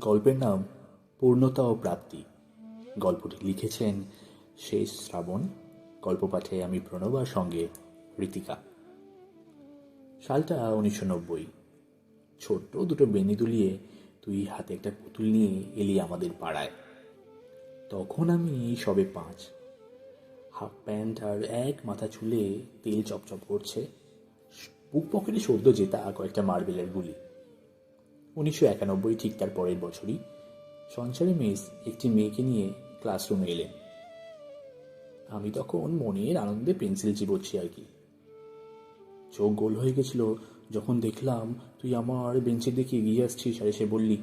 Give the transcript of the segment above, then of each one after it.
গল্পের নাম পূর্ণতা ও প্রাপ্তি। গল্পটি লিখেছেন শেষ শ্রাবণ। গল্প পাঠে আমি প্রণবার সঙ্গে ঋতিকা। সালটা উনিশশো নব্বই। ছোট্ট দুটো বেনি দুলিয়ে তুই হাতে একটা পুতুল নিয়ে এলি আমাদের পাড়ায়। তখন আমি সবে পাঁচ। হাফ প্যান্ট আর এক মাথা চুলে তেল চপচপ করছে। বুক পকেটে সদ্য জেতা কয়েকটা মার্বেলের গুলি। উনিশশো একানব্বই ঠিক তার পরের বছরই সঞ্চারী মিস একটি মেয়েকে নিয়ে ক্লাসরুমে এলেন। আমি তখন মনের আনন্দে পেন্সিল চিবোচ্ছি আর কি। চোখ গোল হয়ে গেছিল যখন দেখলাম তুই আমার বেঞ্চের দিকে এগিয়ে আসছিস। আর এসে বললি,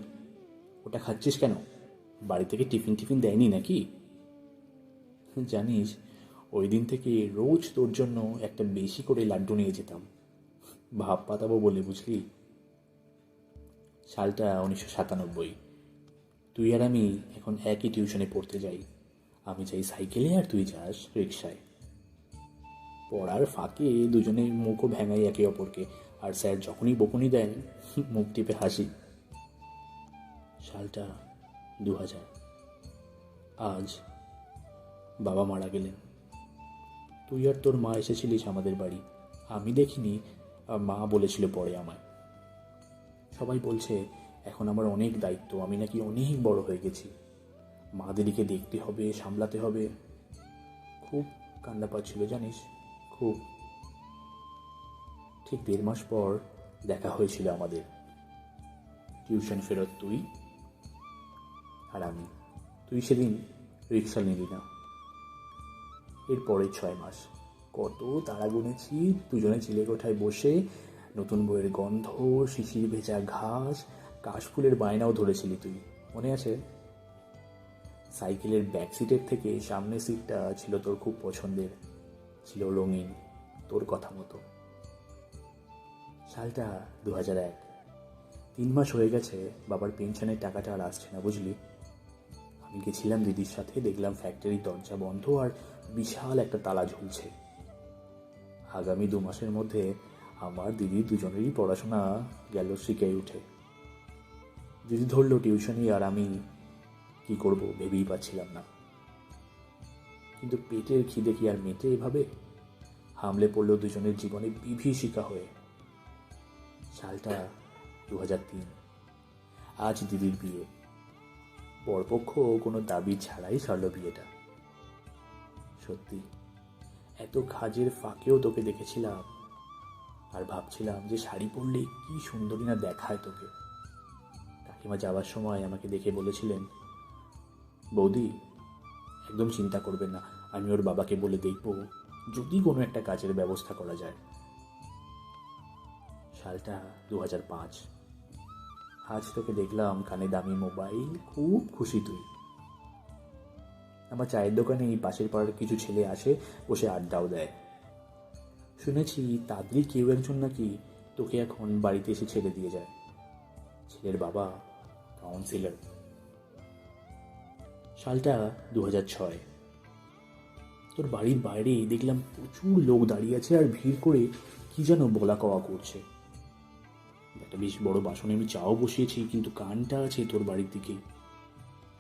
ওটা খাচ্ছিস কেন? বাড়ি থেকে টিফিন টিফিন দেয়নি নাকি? জানিস, ওই দিন থেকে রোজ তোর জন্য একটা বেশি করে লাড্ডু নিয়ে যেতাম। ভাব পাতাবো বলে, বুঝলি? সালটা উনিশশো সাতানব্বই। তুই আর আমি এখন একই টিউশনে পড়তে যাই। আমি যাই সাইকেলে আর তুই যাস রিক্সায় পড়ার ফাঁকে দুজনে মুখও ভেঙাই একে অপরকে, আর স্যার যখনই বকুনি দেন, মুখ টিপে হাসি। সালটা দু হাজার আজ বাবা মারা গেলেন। তুই আর তোর মা এসেছিলিস আমাদের বাড়ি। আমি দেখিনি মা বলেছিল পরে আমায়। সবাই বলছে, এখন আমার অনেক দায়িত্ব, আমি নাকি অনেক বড় হয়ে গেছি। মাদেরকে দেখতে হবে, সামলাতে হবে। খুব কান্না পাচ্ছিল জানিস? খুব। ঠিক দেড় মাস পর দেখা হয়েছিল আমাদের। টিউশন ফেরত তুই আর আমি। তুই সেদিন রিক্সা নিলি না। এরপরে ছয় মাস। কত তারা গুনেছি, দুজনে চিলেকোঠায় বসে নতুন বইয়ের গন্ধ শিশির ভেজা ঘাস, কাশফুলের বায়নাও ধরেছিলি তুই। মনে আছে? সাইকেলের ব্যাক সিটের থেকে সামনের সিটটা ছিল তোর খুব পছন্দের। ছিল রঙিন, তোর কথা মতো। সালটা দু হাজার এক। তিন মাস হয়ে গেছে, বাবার পেনশনের টাকাটা আর আসছে না, বুঝলি? আমি গেছিলাম দিদির সাথে, দেখলাম ফ্যাক্টরির দরজা বন্ধ আর বিশাল একটা তালা ঝুলছে। আগামী দু মাসের মধ্যে আমার দিদি দুজনেরই পড়াশোনা গেল শিখে উঠে। দিদি ধরলো টিউশনি আর আমি কি করব ভেবেই পাচ্ছিলাম না। কিন্তু পেটের খিদে কি আর মেটে এভাবে? হামলে পড়ল দুজনের জীবনে বিভীষিকা হয়ে। সালটা দু তিন। আজ দিদির বিয়ে। বরপক্ষ কোনো দাবি ছাড়াই সারল বিয়েটা। সত্যি, এত কাজের ফাঁকেও তোকে দেখেছিলাম। আর ভাবছিলাম যে শাড়ি পরলে কি সুন্দরী না দেখায় তোকে। কাকিমা যাওয়ার সময় আমাকে দেখে বলেছিলেন, বৌদি, একদম চিন্তা করবেন না, আমি ওর বাবাকে বলে দেখব, যদি কোনো একটা কাজের ব্যবস্থা করা যায়। সালটা দু হাজার পাঁচ। আজ তোকে দেখলাম কানে দামি মোবাইল, খুব খুশি তুই। আমার চায়ের দোকানে এই পাশের পাড়ার কিছু ছেলে আসে, বসে আড্ডাও দেয়। শুনেছি তাদেরই কেউ একজন নাকি তোকে এখন বাড়িতে এসে ছেড়ে দিয়ে যায়। ছেলের বাবা কাউন্সিলর সালটা দু ছয়। তোর বাড়ির বাইরে দেখলাম প্রচুর লোক দাঁড়িয়ে আছে আর ভিড় করে কি যেন বলা কওয়া করছে। একটা বেশ বড় বাসনে আমি চাও বসিয়েছি, কিন্তু কানটা আছে তোর বাড়ির দিকে।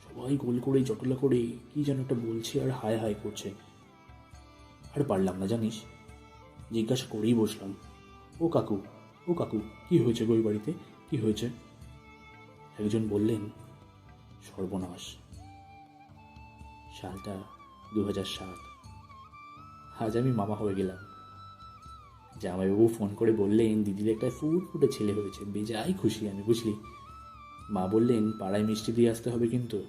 সবাই গোল করে, জটলা করে কি যেন একটা বলছে আর হায় হায় করছে। আর পারলাম না, জানিস? জিজ্ঞাসা করেই বসলাম, ও কাকু ও কাকু, কি হয়েছে গই বাড়িতে? কি হয়েছে? একজন বললেন, সর্বনাশ। সালটা দু হাজার সাত। আজ আমি মামা হয়ে গেলাম। জামাইবাবু ফোন করে বললেন, দিদির একটা ফুট ফুটে ছেলে হয়েছে বেজাই খুশি আমি, বুঝলি? মা বললেন, পাড়ায় মিষ্টি দিয়ে আসতে হবে কিন্তু।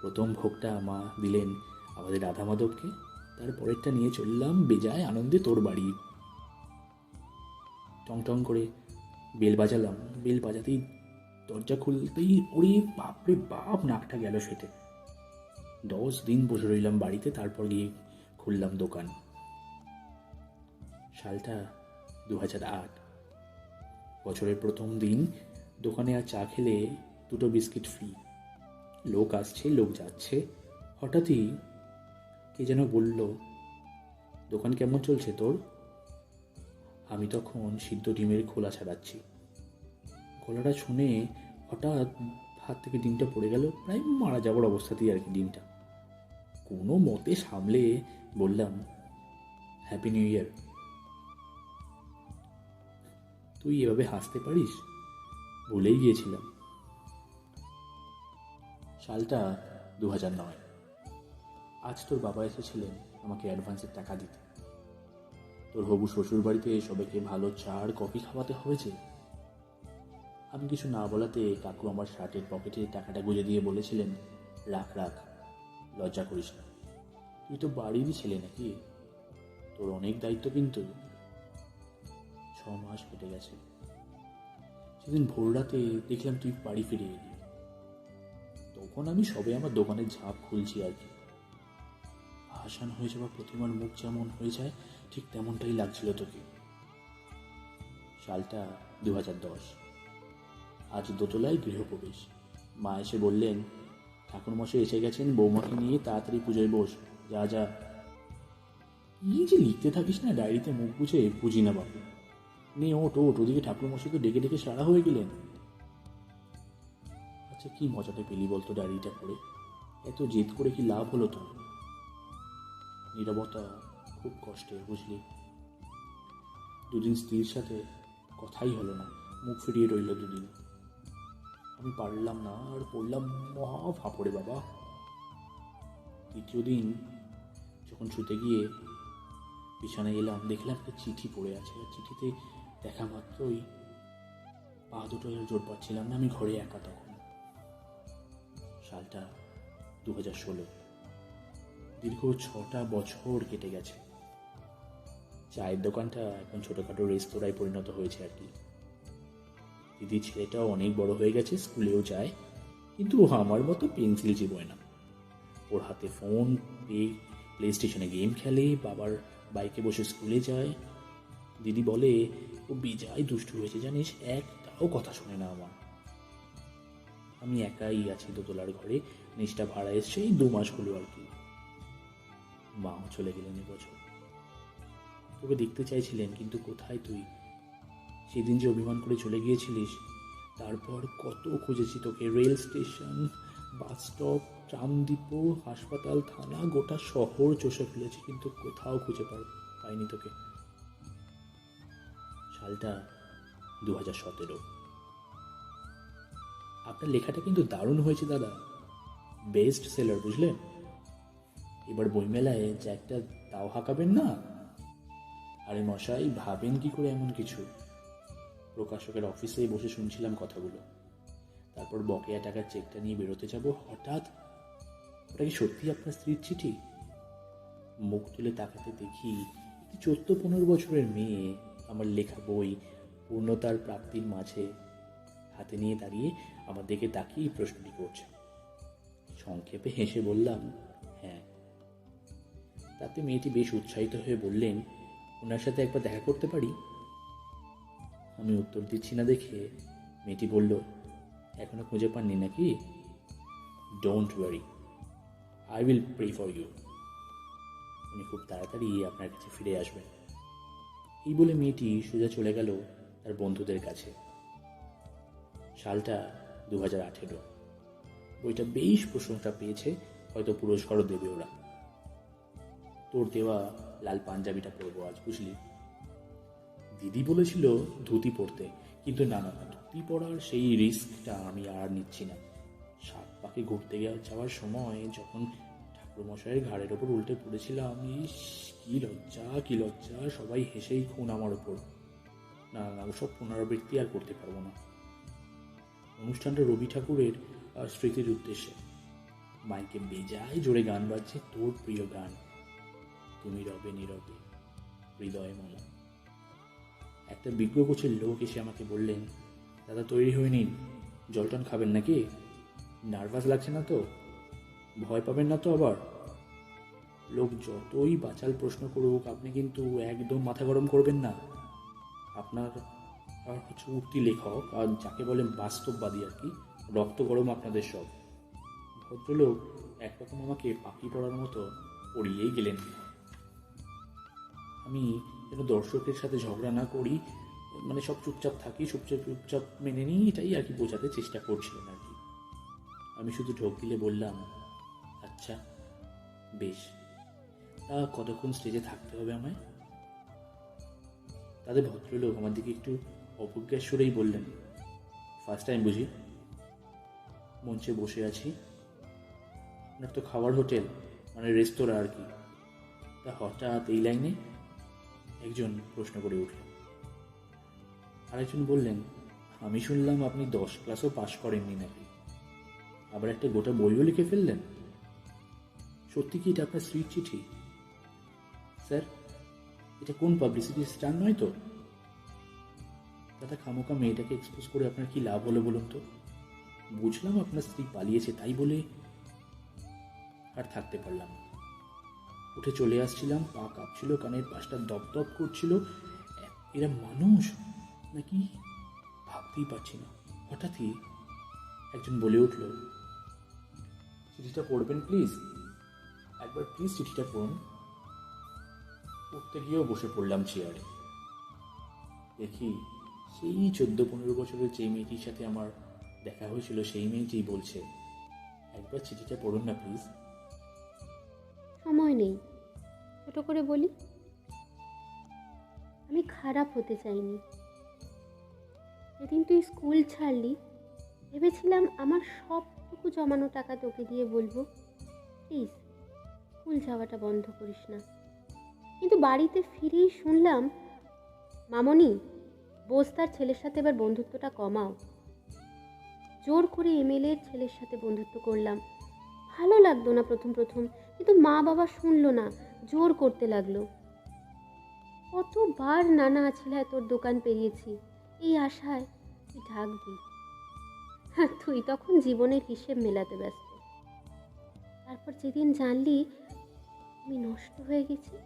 প্রথম ভোগটা মা দিলেন আমাদের রাধা মাধবকে তারপরেরটা নিয়ে চললাম বেজায় আনন্দে তোর বাড়ি। টং টং করে বেল বাজালাম। বেল বাজাতেই দরজা খুলতেই ওরে বাপরে বাপ, নাকটা গেল ফেটে দশ দিন বসে রইলাম বাড়িতে, তারপর গিয়ে খুললাম দোকান। সালটা দু হাজার আট। বছরের প্রথম দিন দোকানে আর চা খেলে দুটো বিস্কিট ফ্রি লোক আসছে, লোক যাচ্ছে। হঠাৎই কে যেন বলল, দোকান কেমন চলছে তোর? আমি তখন সিদ্ধ ডিমের খোলা ছাড়াচ্ছি। গলাটা শুনে হঠাৎ হাত থেকে ডিমটা পড়ে গেল, প্রায় মারা যাওয়ার অবস্থাতেই আর কি ডিমটা। কোনো মতে সামলে বললাম হ্যাপি নিউ ইয়ার তুই এভাবে হাসতে পারিস? ভুলেই গিয়েছিলাম। সালটা দু হাজার নয়। আজ তোর বাবা এসেছিলেন আমাকে অ্যাডভান্সের টাকা দিতে। তোর হবু শ্বশুর বাড়িতে সবাইকে ভালো চা আর কফি খাওয়াতে হয়েছে। আমি কিছু না বলাতে কাকু আমার শার্টের পকেটে টাকাটা গুঁজে দিয়ে বলেছিলেন, রাখ রাখ, লজ্জা করিস না। তুই তো বাড়িরই ছেলে নাকি? তোর অনেক দায়িত্ব কিন্তু। ছ মাস কেটে গেছে। সেদিন ভোর রাতে দেখলাম তুই বাড়ি ফিরে এলি। তখন আমি সবে আমার দোকানের ঝাঁপ খুলছি আর কি। হাসান হয়ে যাওয়া প্রতিমার মুখ যেমন হয়ে যায়, ঠিক তেমনটাই লাগছিল তোকে। সালটা দু হাজার দশ। আজ দোতলায় গৃহপ্রবেশ। মা এসে বললেন, ঠাকুরমশাই এসে গেছেন, বৌমাকে নিয়ে তাড়াতাড়ি পুজোয় বস, যা যা। কি যে লিখতে থাকিস না, ডায়েরিতে মুখ বুঝে বুঝি না বাবু নে ওট ওট ওদিকে ঠাকুরমশাই তো ডেকে ডেকে সারা হয়ে গেলেন। আচ্ছা কি মজাটা পেলি বলতো ডায়েরিটা করে এত জেদ করে কি লাভ হলো তোর? নিরবতা খুব কষ্টের বুঝলি? দুদিন স্ত্রীর সাথে কথাই হলো না, মুখ ফিরিয়ে রইল দুদিন। আমি পারলাম না, আর পড়লাম মহা ফাঁপড়ে, বাবা। তৃতীয় দিন যখন শুতে গিয়ে বিছানায় এলাম, দেখলাম একটা চিঠি পড়ে আছে। চিঠিতে দেখা মাত্রই পা দুটো জোর পাচ্ছিলাম না, আমি ঘরে একা তখন। সালটা দু হাজার ষোলো। দীর্ঘ ছটা বছর কেটে গেছে। চায়ের দোকানটা এখন ছোটোখাটো রেস্তোরাঁয় পরিণত হয়েছে আর কি। দিদির ছেলেটাও অনেক বড় হয়ে গেছে, স্কুলেও যায়। কিন্তু ও আমার মতো পেন্সিল চিবোয় না। ওর হাতে ফোন, পে প্লে স্টেশনে গেম খেলে, বাবার বাইকে বসে স্কুলে যায়। দিদি বলে, ও বিজায় দুষ্টু হয়েছে জানিস, একটাও কথা শোনে না আমার। আমি একাই আছি দোতলার ঘরে নিচটা ভাড়া এসছে, এই দু মাস হলো আর কি। মাও চলে গেলেন এবছর তোকে দেখতে চাইছিলেন, কিন্তু কোথায় তুই? সেদিন যে অভিমান করে চলে গিয়েছিলিস, তারপর কত খুঁজেছি তোকে। Rail station, bus stop, tram হাসপাতাল, থানা, গোটা শহর চষে ফেলেছি, কিন্তু কোথাও খুঁজে পাই পাইনি তোকে। সালটা দু হাজার সতেরো। আপনার লেখাটা কিন্তু দারুণ হয়েছে দাদা। বেস্ট সেলার, বুঝলেন? এবার বইমেলায় যে একটা তাও হাঁকাবেন না? আরে মশাই, ভাবেন কি করে এমন কিছু? প্রকাশকের অফিসে বসে শুনছিলাম কথাগুলো। তারপর বকেয়া টাকার চেকটা নিয়ে বেরোতে যাব হঠাৎ। ওটা কি সত্যি আপনার স্ত্রীর চিঠি? মুখ তুলে তাকাতে দেখি চোদ্দ পনেরো বছরের মেয়ে, আমার লেখা বই, পূর্ণতার প্রাপ্তির মাঝে। হাতে নিয়ে দাঁড়িয়ে আমার দিকে তাকিয়ে প্রশ্নটি করছে। সংক্ষেপে হেসে বললাম হ্যাঁ তাতে মেয়েটি বেশ উৎসাহিত হয়ে বললেন, ওনার সাথে একবার দেখা করতে পারি? আমি উত্তর দিচ্ছি না দেখে, মেয়েটি বলল। এখনও খুঁজে পাননি নাকি? Don't worry I will pray for you উনি খুব তাড়াতাড়ি আপনার কাছে ফিরে আসবেন। এই বলে মেয়েটি সোজা চলে গেল তার বন্ধুদের কাছে। সালটা দু হাজার আঠেরো। বইটা বেশ প্রশংসা পেয়েছে, হয়তো পুরস্কারও দেবে ওরা। তোর দেওয়া লাল পাঞ্জাবিটা পরবো আজ, বুঝলি? দিদি বলেছিল ধুতি পরতে, কিন্তু না না ধুতি পরার সেই রিস্কটা আমি আর নিচ্ছি না। সাত পাকে ঘুরতে যাওয়ার সময় যখন ঠাকুরমশাইয়ের ঘাড়ের ওপর উল্টে পড়েছিলাম, ইস, কি লজ্জা কি লজ্জা, সবাই হেসেই খুন আমার ওপর। না না ওসব পুনরাবৃত্তি আর করতে পারব না। অনুষ্ঠানটা রবি ঠাকুরের স্মৃতির উদ্দেশ্যে। মাইকে বেজায় জোরে গান বাজছে তোর প্রিয় গান। তুমি রবে নীরবে, হৃদয় মনে একটা বিজ্ঞ গোছের লোক এসে আমাকে বললেন, দাদা, তৈরি হয়ে নিন। জলটন খাবেন নাকি? নার্ভাস লাগছে না তো? ভয় পাবেন না তো আবার? লোক যতই বাচাল প্রশ্ন করুক, আপনি কিন্তু একদম মাথা গরম করবেন না। আপনার আর হচ্ছে উক্তি লেখক আর যাকে বলেন বাস্তববাদী আর কি, রক্ত গরম আপনাদের সব। ভদ্রলোক একরকম আমাকে পাখি পড়ার মতো পড়িয়েই গেলেন। আমি যেন দর্শকের সাথে ঝগড়া না করি মানে সব চুপচাপ থাকি চুপচাপ চুপচাপ মেনে নিই এটাই আর কি বোঝাতে চেষ্টা করছিলেন আর কি। আমি শুধু ঢোক দিলে বললাম আচ্ছা বেশ। তা কতক্ষণ স্টেজে থাকতে হবে আমায়? তাদের ভদ্রলোক আমার দিকে একটু অপজ্ঞার সুরেই বললেন ফার্স্ট টাইম বুঝি? মঞ্চে বসে আছি। আপনার তো খাবার হোটেল মানে রেস্তোরাঁ আর কি। তা হঠাৎ এই লাইনে একজন প্রশ্ন করে উঠল। আরেকজন বললেন, আমি শুনলাম আপনি দশ ক্লাসও পাশ করেননি নাকি? আবার একটা গোটা বইও লিখে ফেললেন? সত্যি কি এটা আপনার স্ত্রীর চিঠি? স্যার, এটা কোন পাবলিসিটি স্টান নয় তো? দাদা খামোকা মেয়েটাকে এক্সপোজ করে আপনার কি লাভ হলো বলুন তো? বুঝলাম আপনার স্ত্রী পালিয়েছে তাই বলে আর থাকতে পারলাম না। উঠে চলে আসছিলাম, পা কাঁপছিল, কানের পাশটা দপ দপ করছিল। এরা মানুষ? নাকি ভাবতেই পারছি না। হঠাৎই একজন বলে উঠল, চিঠিটা পড়বেন প্লিজ একবার প্লিজ চিঠিটা পড়ুন। পড়তে গিয়েও বসে পড়লাম চেয়ারে দেখি সেই চোদ্দ পনেরো বছরের যে মেয়েটির সাথে আমার দেখা হয়েছিল, সেই মেয়েটি বলছে, একবার চিঠিটা পড়ুন না প্লিজ সময় নেই। ছোট করে বলি, আমি খারাপ হতে চাইনি। যেদিন তুই স্কুল ছাড়লি, ভেবেছিলাম আমার সবটুকু জমানো টাকা তোকে দিয়ে বলব, প্লিজ, স্কুল যাওয়াটা বন্ধ করিস না। কিন্তু বাড়িতে ফিরেই শুনলাম, মামনি, বোস্তার ছেলের সাথে এবার বন্ধুত্বটা কমাও। জোর করে এমএলএর ছেলের সাথে বন্ধুত্ব করলাম। ভালো লাগতো না প্রথম প্রথম, কিন্তু মা বাবা শুনলো না। জোর করতে লাগল। কতবার নানা আছিলায় তোর দোকান পেরিয়েছি, এই আশায় তুই ঢাকবি হ্যাঁ তুই তখন জীবনের হিসেব মেলাতে ব্যস্ত। তারপর যেদিন জানলি আমি নষ্ট হয়ে গেছি,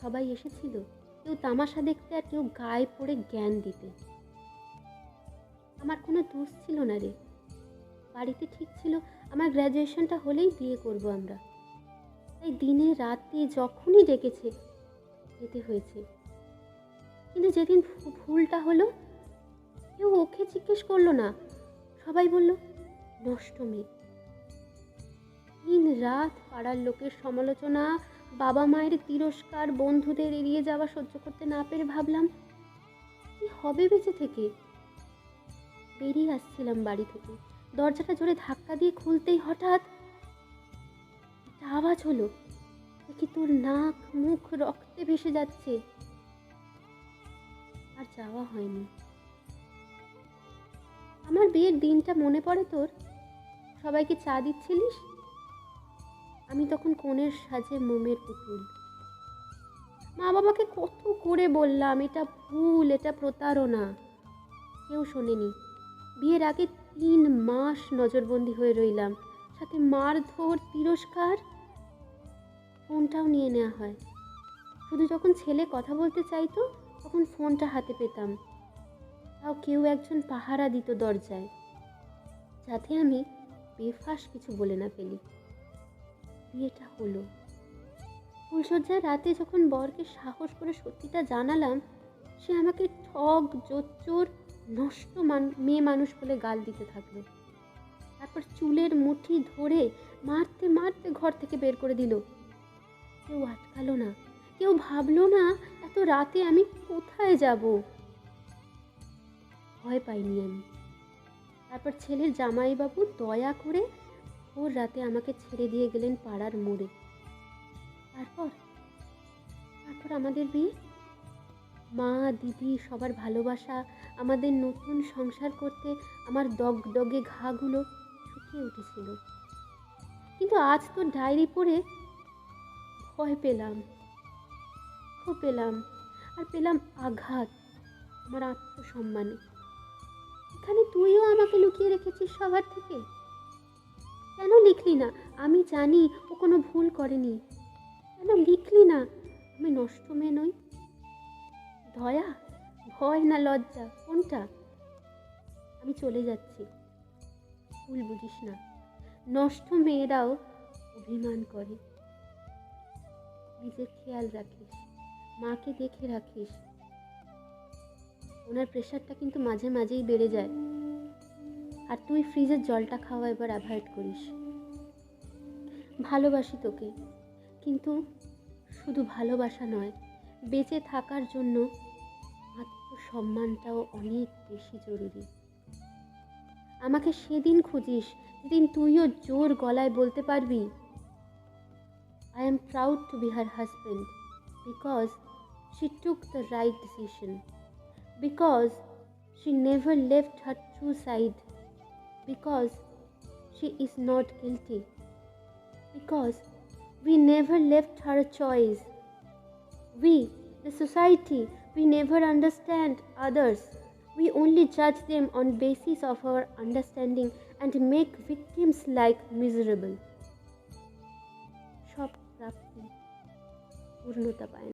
সবাই এসেছিল, কেউ তামাশা দেখতে আর কেউ গায়ে পড়ে জ্ঞান দিতে। আমার কোনো দোষ ছিল না রে। বাড়িতে ঠিক ছিল, আমার গ্র্যাজুয়েশনটা হলেই বিয়ে করব আমরা। তাই দিনে রাতে যখনই ডেকেছে, যেতে হয়েছে। কিন্তু যেদিন ভুলটা হলো, কেউ ওকে জিজ্ঞেস করল না। সবাই বলল, নষ্ট মেয়ে। দিন রাত পাড়ার লোকের সমালোচনা, বাবা মায়ের তিরস্কার, বন্ধুদের এড়িয়ে যাওয়া সহ্য করতে না পেরে ভাবলাম, কি হবে বেঁচে থেকে? বেরিয়ে আসছিলাম বাড়ি থেকে। দরজাটা জোরে ধাক্কা দিয়ে খুলতেই হঠাৎ একটা আওয়াজ হলো। দেখি তোর নাক, মুখ, রক্তে ভেসে যাচ্ছে। আর যাওয়া হয়নি। আমার বিয়ের দিনটা মনে পড়ে তোর? সবাইকে চা দিচ্ছিলিস? আমি তখন কোণের সাজে মোমের পুতুল। মা বাবাকে কত করে বললাম, এটা ভুল, এটা প্রতারণা। কেউ শোনেনি। বিয়ের আগে তিন মাস নজরবন্দি হয়ে রইলাম। সাথে মারধর তিরস্কার? ফোনটাও নিয়ে নেওয়া হয়। শুধু যখন ছেলে কথা বলতে চাইতো, তখন ফোনটা হাতে পেতাম। তাও কেউ একজন পাহারা দিত দরজায়। যাতে আমি বেফাস কিছু বলে না ফেলি। বিয়েটা হলো। ফুলসজ্জার রাতে যখন বরকে সাহস করে সত্যিটা জানালাম, সে আমাকে ঠগ, জোচ্চোর, নষ্ট মেয়ে মানুষ বলে গাল দিতে থাকল। তারপর চুলের মুঠি ধরে মারতে মারতে ঘর থেকে বের করে দিল। কেউ আটকালো না, কেউ ভাবলো না এত রাতে আমি কোথায় যাব। ভয় পাইনি আমি। তারপর ছেলের জামাইবাবু দয়া করে ভোর রাতে আমাকে ছেড়ে দিয়ে গেলেন পাড়ার মোড়ে। তারপর? তারপর আমাদের বিয়ে? মা, দিদি সবার ভালোবাসা, আমাদের নতুন সংসার করতে আমার দগ দগে ঘাগুলো শুকিয়ে উঠেছিল। কিন্তু আজ তো ডায়েরি পড়ে ভয় পেলাম। ক্ষোভ পেলাম, আর পেলাম আঘাত, আমার আত্মসম্মানে। এখানে তুইও আমাকে লুকিয়ে রেখেছিস সবার থেকে? কেন লিখলি না? আমি জানি ও কোনো ভুল করেনি। কেন লিখলি না? আমি নষ্ট মেয়ে নই। দয়া, ভয় না লজ্জা, কোনটা? আমি চলে যাচ্ছি। ভুল বুঝিস না। নষ্ট মেয়েরাও অভিমান করে। নিজের খেয়াল রাখিস, মাকে দেখে রাখিস। ওনার প্রেশারটা কিন্তু মাঝে মাঝেই বেড়ে যায়। আর তুই ফ্রিজের জলটা খাওয়া এবার অ্যাভয়েড করিস। ভালোবাসি তোকে, কিন্তু শুধু ভালোবাসা নয়, বেঁচে থাকার জন্য আত্মসম্মানটাও অনেক বেশি জরুরি। আমাকে সেদিন খুঁজিস যেদিন তুইও জোর গলায় বলতে পারবি I am proud to be her husband because she took the right decision because she never left her true side because she is not guilty because we never left her a choice we the society we never understand others we only judge them on basis of our understanding and make victims like miserable সব প্রাপ্তি পূর্ণতা পায় না